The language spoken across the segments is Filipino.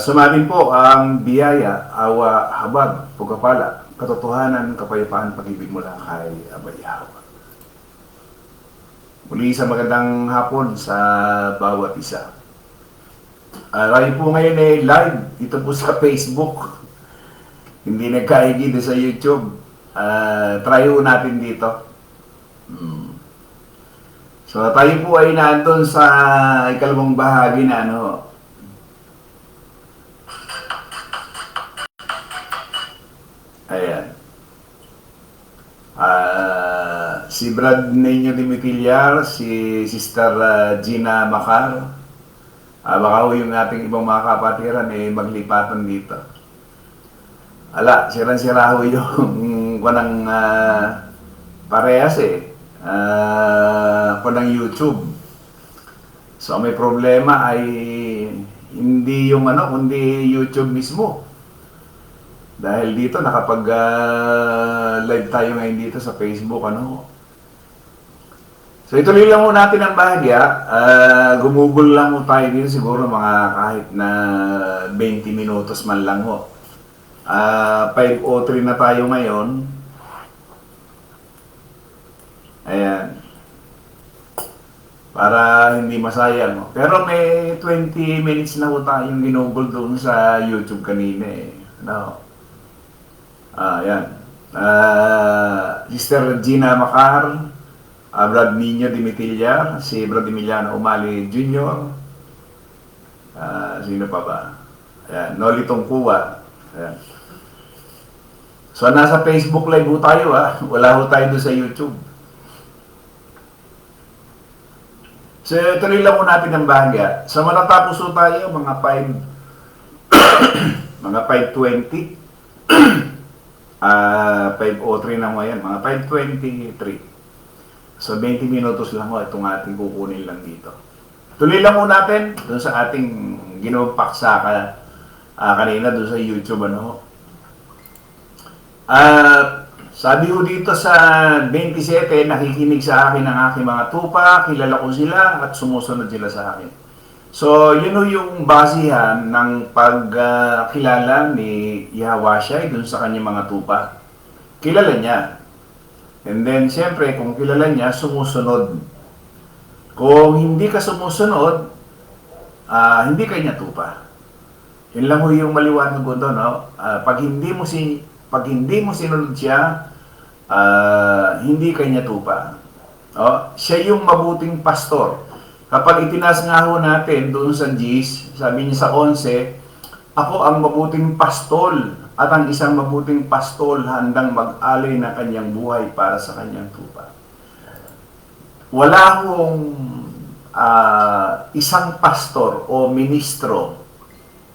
sumabi po ang biyaya, awa, habag, pagkapala, katotohanan, kapayapaan, pag-ibig mula kay Abay Hawa. Muli sa magandang hapon sa bawat isa. Uh, tayo po ngayon ay live dito po sa Facebook. Hindi nagkaigi dito sa YouTube. Uh, try po natin dito. Hmm. So tayo po ay nandun sa ikalawang bahagi na ano, Ayan. Ah, si Brad Nenyo Dimitillar, si Sister ah, Gina Macar, ah, baka ho yung ating ibang mga kapatiran eh maglipatan dito. Ala, sirang-sira ho yung kanang ah, parehas eh. Ah, kanang YouTube. So may problema ay hindi yung ano, kundi YouTube mismo. Dahil dito nakapag ah, live tayo ngayon dito sa Facebook ano. So ituloy lang mo natin ang bahagya. Ah, gumugol lang mo tayo dito siguro mga kahit na 20 minutos man lang ho. Ah, 5.03 na tayo ngayon. Ayan. Para hindi masayang. no? Pero may 20 minutes na ho tayong ginugol doon sa YouTube kanina eh. No? Ah, yan. Ah, Sister Gina Macar, ah, Brad Nino Dimitilla, si Brad Emiliano Umali Jr., ah, sino pa ba? Ayan, Noli Tongkuwa. Ayan. So, nasa Facebook live ho tayo ah. Wala ho tayo doon sa YouTube. So, tuloy lang mo natin ang bahagya. Sa matatapos ho tayo, mga 5 mga 5.20 Ah, 5.03 na mo yan, mga 5.23. So, 20 minutos lang ho itong ating kukunin lang dito. Tuloy lang mo natin doon sa ating ginawang ka, ah, kanina doon sa YouTube, ano ho. Ah, sabi ko dito sa 27, nakikinig sa akin ang aking mga tupa, kilala ko sila at sumusunod sila sa akin. So, yun ho yung basihan ng pagkilala ni Yahweh dun sa kanyang mga tupa. Kilala niya. And then, siyempre, kung kilala niya, sumusunod. Kung hindi ka sumusunod, ah, hindi kanya tupa. Yun lang ho yung maliwanag ko doon, no? Ah, pag hindi mo si pag hindi mo sinunod siya, ah, hindi kanya tupa. Oh, siya yung mabuting pastor. Kapag itinas nga ho natin doon sa Gis, sabi niya sa 11, ako ang mabuting pastol at ang isang mabuting pastol handang mag-alay ng kanyang buhay para sa kanyang tupa. Wala hong ah, isang pastor o ministro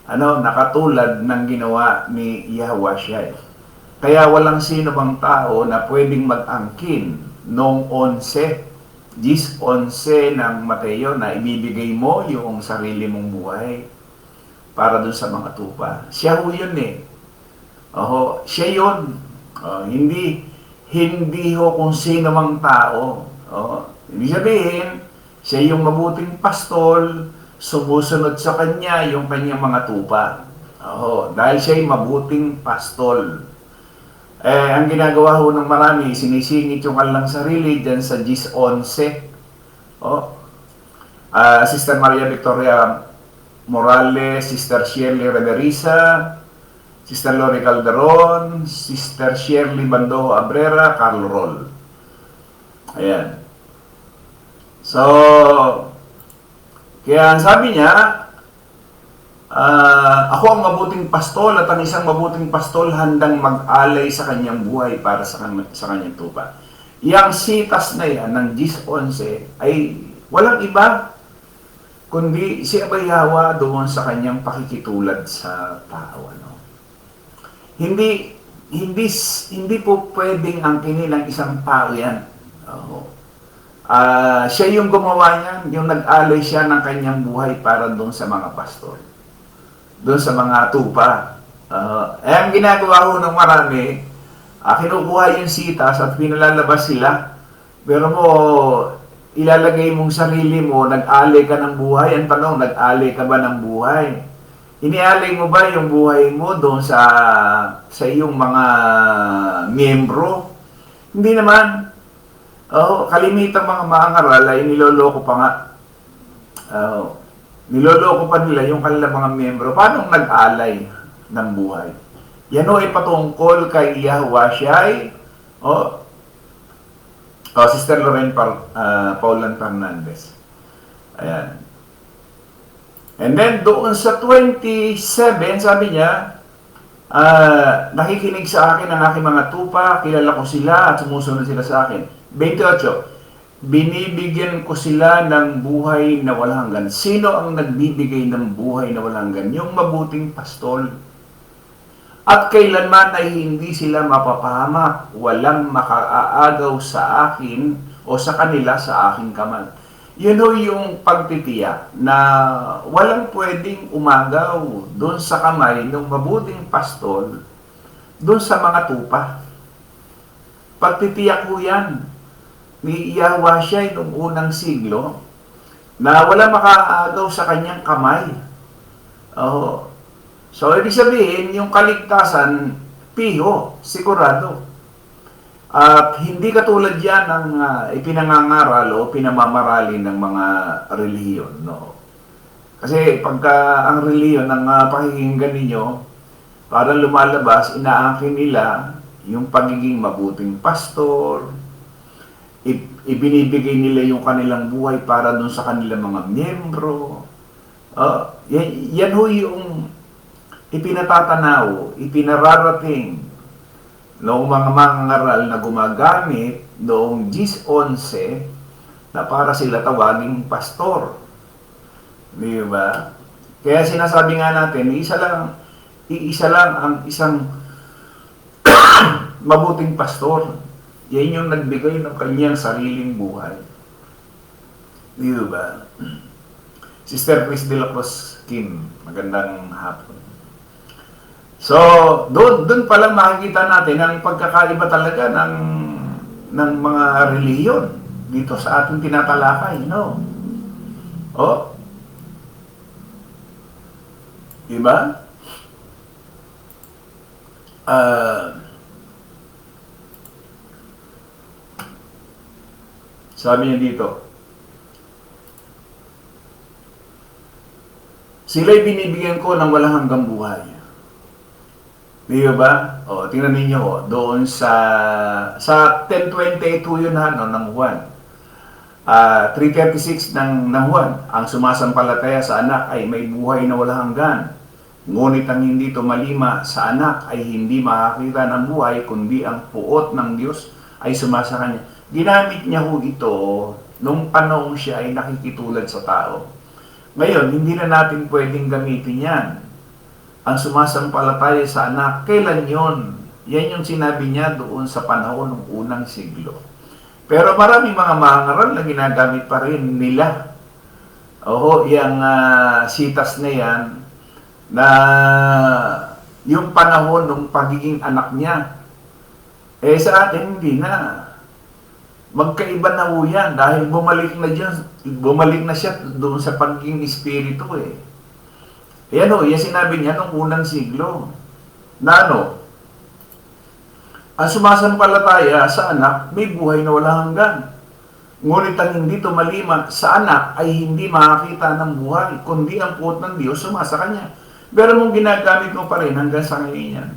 ano, nakatulad ng ginawa ni Yahweh Shai. Kaya walang sino bang tao na pwedeng mag-angkin noong 11 Gis 11 ng Mateo na ibibigay mo yung sarili mong buhay para dun sa mga tupa. Siya ho yun eh. Oho, siya yun. Oh, hindi hindi ho kung sino mang tao. Oh, ibig sabihin, siya yung mabuting pastol, sumusunod sa kanya yung kanyang mga tupa. Oh, dahil siya ay mabuting pastol. Eh, ang ginagawa ho ng marami, sinisingit yung kanilang sarili dyan sa Gis 11. Oh. Ah, Sister Maria Victoria Morales, Sister Shirley Reverisa, Sister Lori Calderon, Sister Shirley Bandojo Abrera, Carl Roll. Ayan. So, kaya sabi niya, Ah, ako ang mabuting pastol at ang isang mabuting pastol handang mag-alay sa kanyang buhay para sa, kan- sa kanyang tupa. Yang sitas na yan ng Gis 11 ay walang iba kundi si Abayawa doon sa kanyang pakikitulad sa tao. Ano? Hindi hindi hindi po pwedeng ang kinilang isang tao yan. Oo. Ah, siya yung gumawa niyan, yung nag-alay siya ng kanyang buhay para doon sa mga pastor doon sa mga tupa. Uh, eh, ang ginagawa ko ng marami, uh, kinukuha yung sitas at pinalalabas sila. Pero mo, ilalagay mong sarili mo, nag-alay ka ng buhay. Ang tanong, nag-alay ka ba ng buhay? inialay mo ba yung buhay mo doon sa sa iyong mga miyembro? Hindi naman. Oh, kalimitang mga maangaral ay niloloko pa nga. Oh, niloloko pa nila yung kanilang mga miyembro. Paano nag-alay ng buhay? Yan o ay patungkol kay Yahweh Shai. Oh, oh, Sister Lorraine Par, uh, Paulan Fernandez. Ayan. And then doon sa 27, sabi niya, ah, nakikinig sa akin ang aking mga tupa, kilala ko sila at sumusunod sila sa akin. 28, binibigyan ko sila ng buhay na walang hanggan. Sino ang nagbibigay ng buhay na walang hanggan? Yung mabuting pastol. At kailanman ay hindi sila mapapahamak, walang makaaagaw sa akin o sa kanila sa aking kamay. Yun ho yung pagtitiyak na walang pwedeng umagaw doon sa kamay ng mabuting pastol doon sa mga tupa. Pagtitiyak ho yan ni Yahweh noong unang siglo na wala makaagaw sa kanyang kamay. Oh. So, ibig sabihin, yung kaligtasan, piho, sigurado. At hindi katulad yan ng uh, ipinangangaral o pinamamarali ng mga reliyon. No? Kasi pagka ang reliyon ang uh, pakikinggan ninyo, parang lumalabas, inaangkin nila yung pagiging mabuting pastor, ibinibigay nila yung kanilang buhay para dun sa kanilang mga miyembro. Uh, yan, yan ho yung ipinatatanaw, ipinararating noong mga mangaral na gumagamit noong 10-11 na para sila tawaging pastor. Di ba? Kaya sinasabi nga natin, isa lang, iisa lang ang isang mabuting pastor. Yan yung nagbigay ng kanyang sariling buhay. Di ba? Sister Chris de la Cruz Kim, magandang hapon. So, doon doon pa lang makikita natin ang pagkakaiba talaga ng ng mga reliyon dito sa ating tinatalakay, no? Oh. Diba? Uh, sabi niya dito, sila'y binibigyan ko ng walang hanggang buhay. Di ba? O, tingnan ninyo ho, doon sa sa 10.22 yun ha, no, ng Juan. Uh, 3.36 ng, ng Juan, ang sumasampalataya sa anak ay may buhay na walang hanggan. Ngunit ang hindi tumalima sa anak ay hindi makakita ng buhay, kundi ang puot ng Diyos ay sumasa kanya. Ginamit niya ho ito nung panahon siya ay nakikitulad sa tao. Ngayon, hindi na natin pwedeng gamitin yan ang sumasampalataya sa anak, kailan yon? Yan yung sinabi niya doon sa panahon ng unang siglo. Pero maraming mga mangaral na ginagamit pa rin nila. Oo, yung uh, sitas na yan, na yung panahon ng pagiging anak niya, eh sa atin hindi na. Magkaiba na ho yan dahil bumalik na, dyan, bumalik na siya doon sa pagiging espiritu eh. Yan o, yan sinabi niya nung unang siglo. Na ano, ang sumasampalataya sa anak, may buhay na wala hanggan. Ngunit ang hindi tumalima sa anak ay hindi makakita ng buhay, kundi ang puot ng Diyos sumasa kanya. Pero mong ginagamit mo pa rin hanggang sa ngayon yan.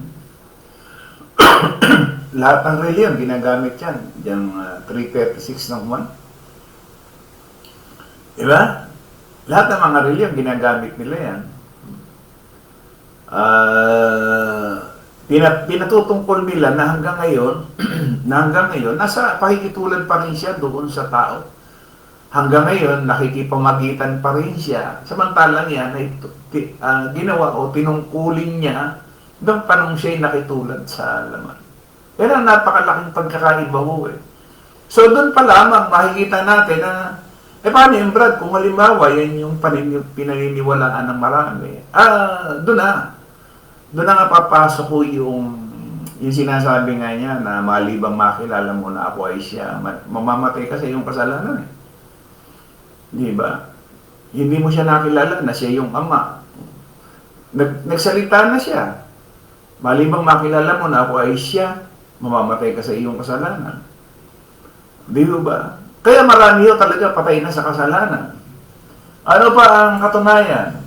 Lahat ng reliyon, ginagamit yan. Yung uh, 336 ng 1. Diba? Lahat ng mga reliyon, ginagamit nila yan uh, pinat, pinatutungkol nila na hanggang ngayon, na hanggang ngayon, nasa pakikitulan pa rin siya doon sa tao. Hanggang ngayon, nakikipamagitan pa rin siya. Samantalang yan, ay, uh, ginawa o tinungkulin niya ng panong siya'y nakitulad sa laman. Yan ang napakalaking pagkakaiba ho eh. So doon pa lamang makikita natin na eh paano yung Brad, kung halimbawa yan yung pinaniniwalaan ng marami, ah, doon na, doon na papasok ko yung yung sinasabi nga niya na malibang makilala mo na ako ay siya, mamamatay kasi yung kasalanan eh. Di ba? Hindi mo siya nakilala na siya yung ama. Nag, nagsalita na siya. Malibang makilala mo na ako ay siya, mamamatay ka sa iyong kasalanan. Di ba? Kaya marami ho talaga patay na sa kasalanan. Ano pa ang katunayan?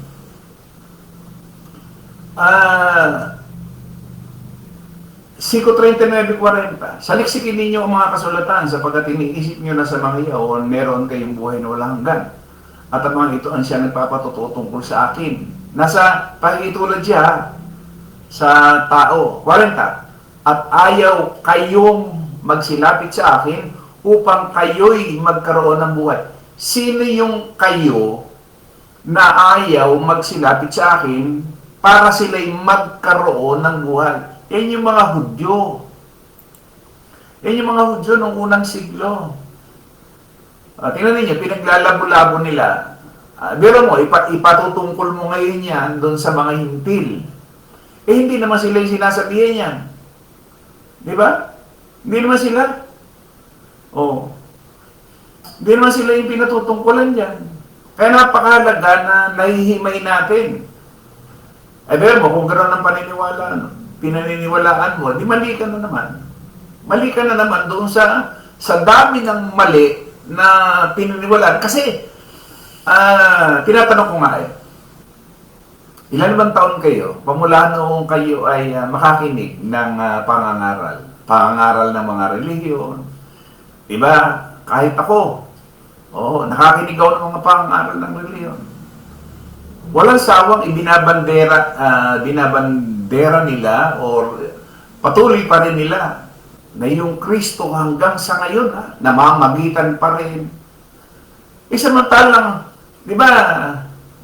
Ah, Siko 39.40, saliksikin ninyo ang mga kasulatan sapagkat iniisip nyo na sa mga iyaw meron kayong buhay na walang hanggan. At ang mga ito ang siya nagpapatuto tungkol sa akin. Nasa pakikitulad siya sa tao. 40. At ayaw kayong magsilapit sa akin upang kayo'y magkaroon ng buhay. Sino yung kayo na ayaw magsilapit sa akin para sila'y magkaroon ng buhay? Yan yung mga Hudyo. Yan yung mga Hudyo nung unang siglo. Uh, tingnan ninyo, pinaglalabo-labo nila. Uh, biro mo, ipa, ipatutungkol mo ngayon yan doon sa mga hintil. Eh, hindi naman sila yung sinasabihan yan. Di ba? Hindi naman sila. Oh. Hindi naman sila yung pinatutungkulan dyan. Kaya napakahalaga na nahihimay natin. Eh, biro mo, kung gano'n ang paniniwala, ano, pinaniniwalaan mo, di mali ka na naman. Mali ka na naman doon sa sa dami ng mali na pinaniniwalaan. Kasi, ah, tinatanong ko nga eh, ilan bang taon kayo, pamula noong kayo ay ah, makakinig ng ah, pangangaral, pangangaral ng mga relihiyon, diba, kahit ako, oh, nakakinig ako ng mga pangangaral ng relihiyon. Walang sawang ibinabandera, ah, binabandera nila or patuloy pa rin nila na yung Kristo hanggang sa ngayon, ha, namamagitan pa rin. E samantalang, di ba,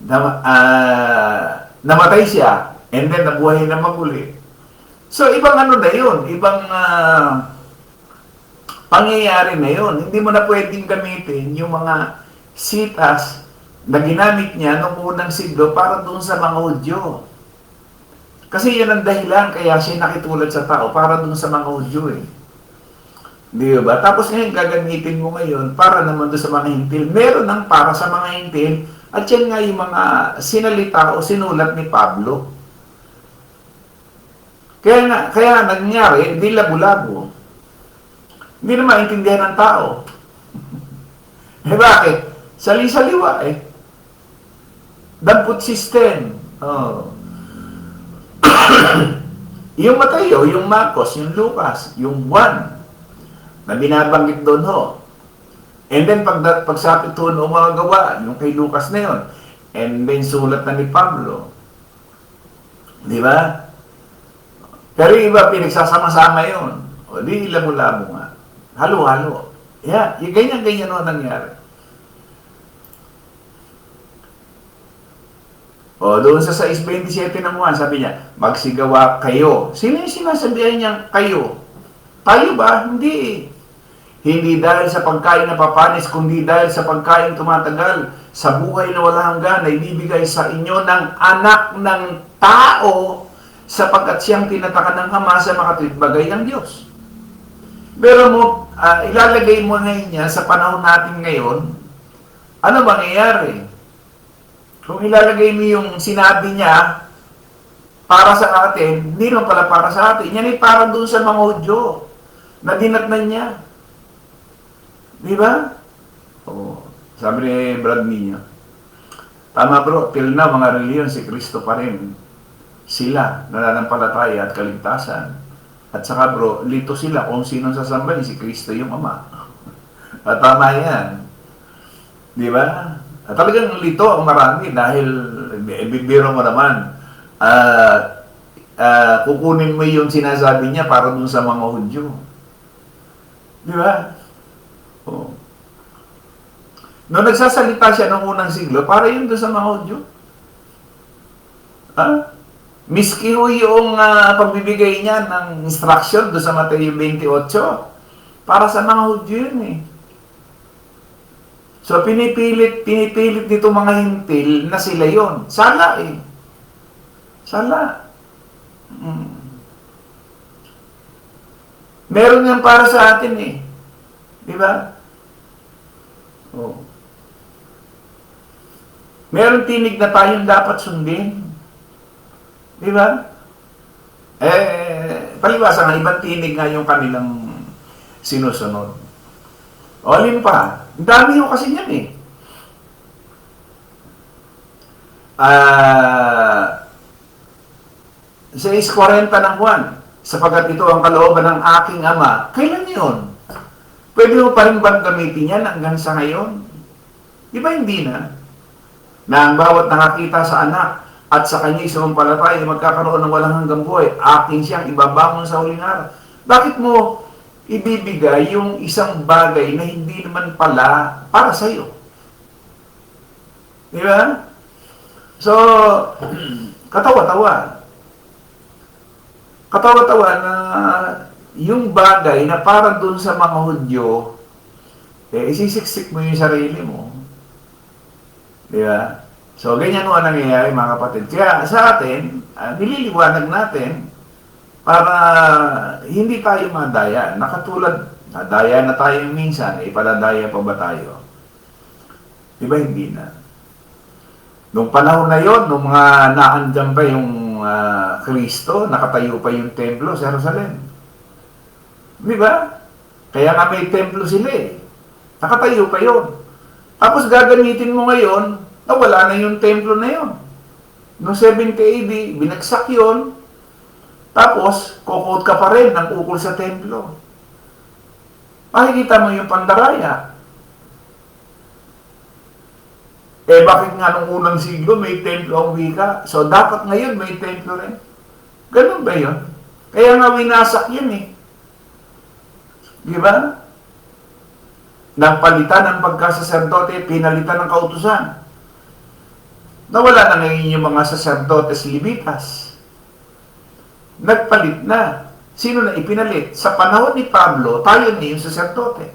na, ah, namatay siya, and then nabuhay na maguli. So, ibang ano na yun, ibang ah, pangyayari na yun. Hindi mo na pwedeng gamitin yung mga sitas na ginamit niya noong unang siglo para doon sa mga Hudyo. Kasi yan ang dahilan kaya siya nakitulad sa tao para doon sa mga Hudyo eh. Di ba? Tapos ngayon gagamitin mo ngayon para naman doon sa mga hintil. Meron ng para sa mga hintil at yan nga yung mga sinalita o sinulat ni Pablo. Kaya nga, kaya nangyari, hindi labo-labo. Hindi na maintindihan ng tao. eh bakit? Sali-saliwa eh. Dampot system. Oh. yung Mateo, yung Marcos, yung Lucas, yung Juan, na binabanggit doon ho. And then, pag, pagsapit doon o mga gawa, yung kay Lucas na yun. And then, sulat na ni Pablo. Di ba? Pero iba, pinagsasama-sama yun. O, di labo-labo nga. Halo-halo. Yeah, yung ganyan-ganyan ho nangyari. O, doon sa 6.27 ng Juan, sabi niya, magsigawa kayo. Sino yung sinasabihan niyang kayo? Tayo ba? Hindi. Hindi dahil sa pagkain na papanis, kundi dahil sa pagkain tumatagal, sa buhay na wala hanggan, na ibibigay sa inyo ng anak ng tao, sapagkat siyang tinatakan ng Ama sa makatwid bagay ng Diyos. Pero mo, uh, ilalagay mo ngayon niya sa panahon natin ngayon, ano mangyayari? Kung ilalagay mo yung sinabi niya para sa atin, hindi naman pala para sa atin. Yan ay para doon sa mga Hudyo na dinatnan niya. Di ba? Oh, sabi ni Brad Nino. Tama bro, till now mga reliyon si Kristo pa rin. Sila, nananampalataya at kaligtasan. At saka bro, lito sila kung sino sasambahin, si Kristo yung Ama. At tama yan. Di ba? At talagang lito ang marami dahil bibiro mo naman. Uh, uh, kukunin mo yung sinasabi niya para dun sa mga Hudyo. Di ba? Oh. Noong nagsasalita siya noong unang siglo, para yun doon sa mga Hudyo. Ha? Miski ho yung uh, pagbibigay niya ng instruction doon sa Mateo 28, para sa mga Hudyo yun eh. So, pinipilit, pinipilit nito mga hintil na sila yon. Sala eh. Sala. Hmm. Meron yan para sa atin eh. Di ba? Oh. Meron tinig na tayong dapat sundin. Di ba? Eh, palibasa nga, ibang tinig nga yung kanilang sinusunod. O, alin pa? Ang dami yung kasi niyan eh. Ah, sa 40 ng Juan, sapagat ito ang kalooban ng aking ama, kailan yun? Pwede mo pa rin bang gamitin yan hanggang sa ngayon? Di ba hindi na? Na ang bawat nakakita sa anak at sa kanya'y sumampalataya ay magkakaroon ng walang hanggang buhay, akin siyang ibabangon sa huling araw. Bakit mo ibibigay yung isang bagay na hindi naman pala para sa iyo? Di ba? So, katawa-tawa. Katawa-tawa na yung bagay na para dun sa mga Hudyo, eh, isisiksik mo yung sarili mo. Di ba? So, ganyan ang nangyayari mga kapatid. Kaya sa atin, uh, nililiwanag natin para hindi tayo madaya. Nakatulad, nadaya na tayo minsan, eh, paladaya pa ba tayo? Di ba hindi na? Nung panahon na yon, nung mga naandyan pa yung ah, Kristo, nakatayo pa yung templo sa Jerusalem. Di ba? Kaya nga may templo sila eh. Nakatayo pa yon. Tapos gagamitin mo ngayon, na wala na yung templo na yon. Noong 70 AD, binagsak yon. Tapos, kokot ka pa rin ng ukol sa templo. Makikita mo yung pandaraya. Eh, bakit nga nung unang siglo may templo ang wika? So, dapat ngayon may templo rin. Ganun ba yun? Kaya nga winasak yun eh. Di ba? Nang palitan ng pagkasaserdote, pinalitan ng kautusan. Nawala na ngayon yung mga saserdotes libitas. Nagpalit na. Sino na ipinalit? Sa panahon ni Pablo, tayo na yung saserdote.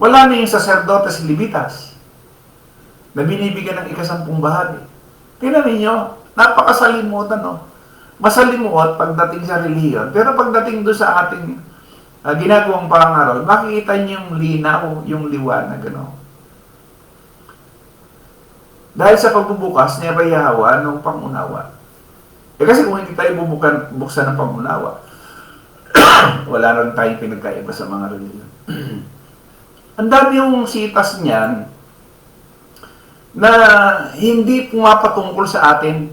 Wala na yung saserdotes libitas na binibigyan ng ikasampung bahagi. Tingnan ninyo, napakasalimutan, no? Masalimuot pagdating sa reliyon. Pero pagdating doon sa ating uh, ginagawang pangaral, makikita niyo yung linaw, yung liwanag, ano? Dahil sa pagbubukas ni Abayawa ng pangunawa. Eh kasi kung hindi tayo bubukan, buksan ng pangunawa, wala rin tayong pinagkaiba sa mga reliyon. Ang dami yung sitas niyan na hindi pumapatungkol sa atin.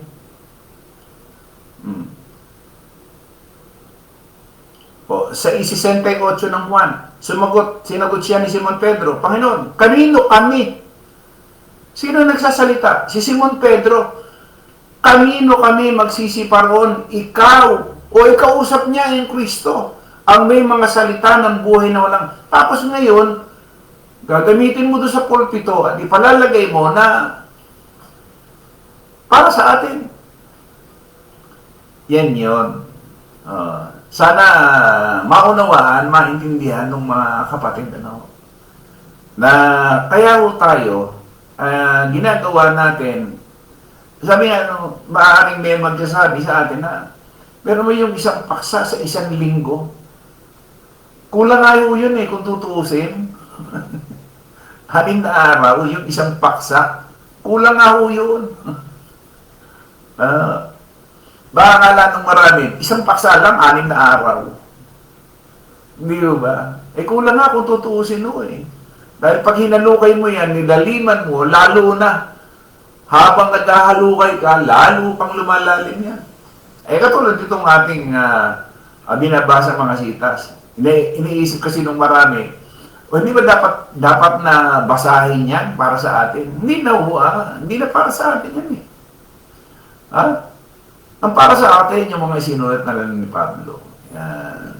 O, sa 68 ng Juan, sumagot, sinagot siya ni Simon Pedro, Panginoon, kanino kami? Sino nagsasalita? Si Simon Pedro, kanino kami magsisiparoon? Ikaw, o ikausap niya yung Kristo, ang may mga salita ng buhay na walang. Tapos ngayon, gagamitin mo doon sa pulpito at ipalalagay mo na para sa atin. Yan yon. Uh, sana maunawaan, maintindihan ng mga kapatid ano, na kaya ho tayo, uh, ginagawa natin, sabi nga, ano, maaaring may magsasabi sa atin na, pero mo yung isang paksa sa isang linggo, kulang nga yun eh, kung tutuusin. Haling na araw, yung isang paksa, kulang nga yun. uh, baka akala ng marami, isang paksa lang, anim na araw. Hindi ba? Eh kulang nga kung tutuusin mo eh. Dahil pag hinalukay mo yan, nilaliman mo, lalo na. Habang naghahalukay ka, lalo pang lumalalim yan. Eh katulad itong ating uh, binabasa mga sitas. Ini iniisip kasi nung marami, o hindi ba dapat dapat na basahin yan para sa atin? Hindi na ho, ah. Hindi na para sa atin yan eh. Ha? Ang para sa atin yung mga sinulat na lang ni Pablo. Yan.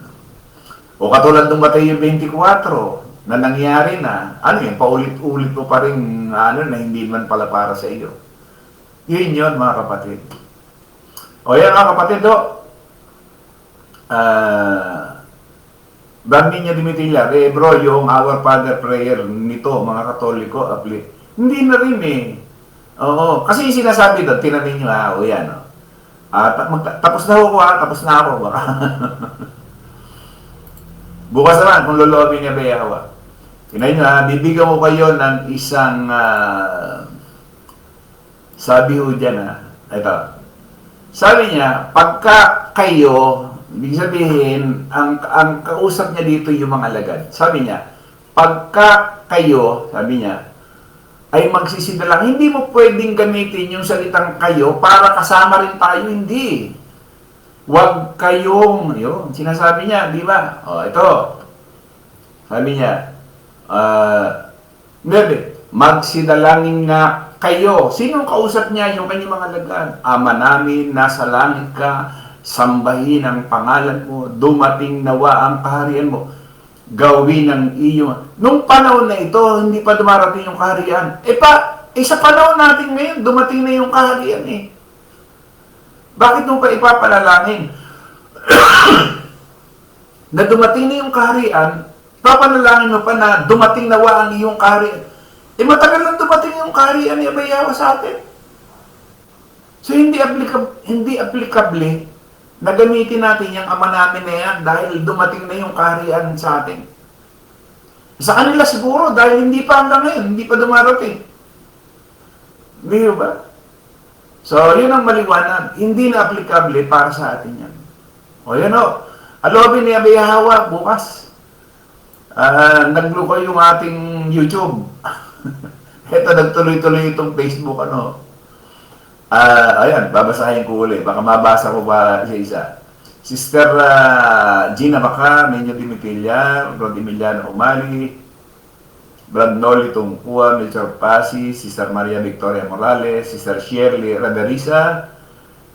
O katulad ng Mateo 24 na nangyari na, ano yan, paulit-ulit mo pa rin ano, na hindi man pala para sa iyo. Yun yun mga kapatid. O yan mga kapatid, do. Ah... Uh, Bang niya Dimitilla, eh bro, yung Our Father prayer nito, mga Katoliko, apply. Hindi na rin eh. Oo, kasi sinasabi doon, tinanin nyo ha, o yan. Oh. Ah, ta- magta- tapos na ako ha, tapos na ako. Bukas naman, kung lolobi niya ba yawa. Tinanin nyo ha, bibigyan mo kayo ng isang, uh, sabi ho dyan ha, ito. Sabi niya, pagka kayo, ibig sabihin, ang, ang kausap niya dito yung mga alagad. Sabi niya, pagka kayo, sabi niya, ay magsisidalang, hindi mo pwedeng gamitin yung salitang kayo para kasama rin tayo, hindi. Huwag kayong, yun, sinasabi niya, di ba? O, ito. Sabi niya, ah, Bebe, magsidalangin nga kayo. Sino ang kausap niya? Yung kanyang mga lagan. Ama namin, nasa langit ka, sambahin ang pangalan mo, dumating nawa ang kaharian mo, gawin ang iyong... Nung panahon na ito, hindi pa dumarating yung kaharian. E pa, eh sa panahon natin ngayon, dumating na yung kaharian eh. Bakit nung pa ipapalalangin? na dumating na yung kaharian, papanalangin mo pa na dumating nawa ang iyong kaharian. Eh matagal lang dumating yung kaharian ni Abayawa sa atin. So hindi applicable, hindi applicable na gamitin natin yung ama namin na yan dahil dumating na yung kaharian sa atin. Sa kanila siguro dahil hindi pa hanggang ngayon, hindi pa dumarating. Hindi ba? So, yun ang maliwanag. Hindi na applicable para sa atin yan. O yan o. Alobin ni Abiyahawa bukas. Ah, nagluko yung ating YouTube. Ito, nagtuloy-tuloy itong Facebook, ano. Ah, ayan, babasahin ko ulit. Baka mabasa ko ba isa-isa. Sister ah, Gina Maca, Menyo Dimitilyar, Rod Emiliano Umali, Brad Noli Tungkua, Melchor Pasi, Sister Maria Victoria Morales, Sister Shirley Radarisa,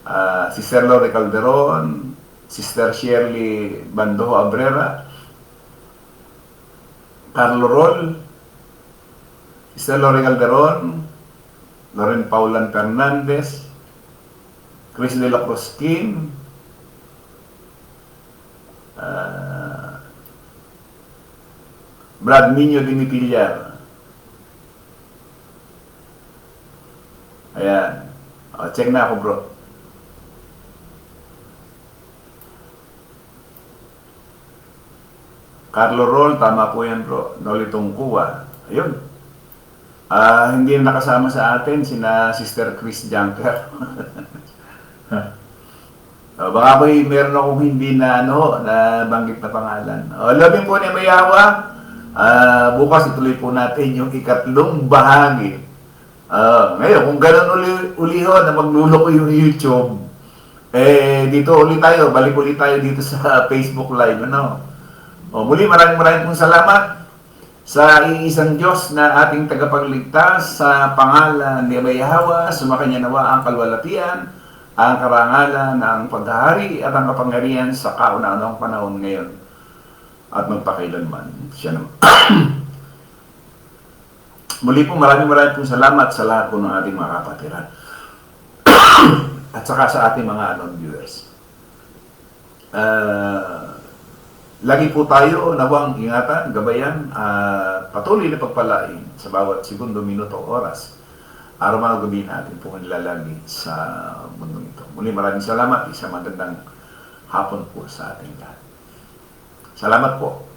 ah, Sister Lore Calderon, Sister Shirley Bandojo Abrera, Carlo Rol, Sister Lore Calderon, Loren Paulan Fernandez, Chris De La Cruz Kim, ah, Brad Minyo Dimipillar. Ayan. O, check na ako, bro. Carlo Roll, tama po yan, bro. Noli Tungkuwa. Ayun. Ah, hindi na nakasama sa atin sina Sister Chris Junker. o, baka po meron akong hindi na ano, na banggit na pangalan. O, labing po ni Mayawa. Ah, bukas ituloy po natin yung ikatlong bahagi. Ah, ngayon, kung ganun uli, uliho na maglulo ko yung YouTube, eh, dito ulit tayo, balik ulit tayo dito sa Facebook Live, ano? O, muli, maraming maraming pong salamat sa iisang Diyos na ating tagapagligtas sa pangalan ni Abayahawa, sumakanya nawa ang kalwalatian, ang karangalan, ang paghahari at ang kapangyarihan sa kauna-unang panahon ngayon at magpakailanman. Siya naman. Muli po maraming maraming pong salamat sa lahat po ng ating mga kapatiran. at saka sa ating mga anon viewers. Ah, Lagi po tayo nawang ingatan, gabayan, at patuloy na pagpalain sa bawat segundo, minuto, oras. Araw man o gabi natin po nilalagi sa mundo ito. Muli maraming salamat. Isang magandang hapon po sa ating lahat. Salamat po.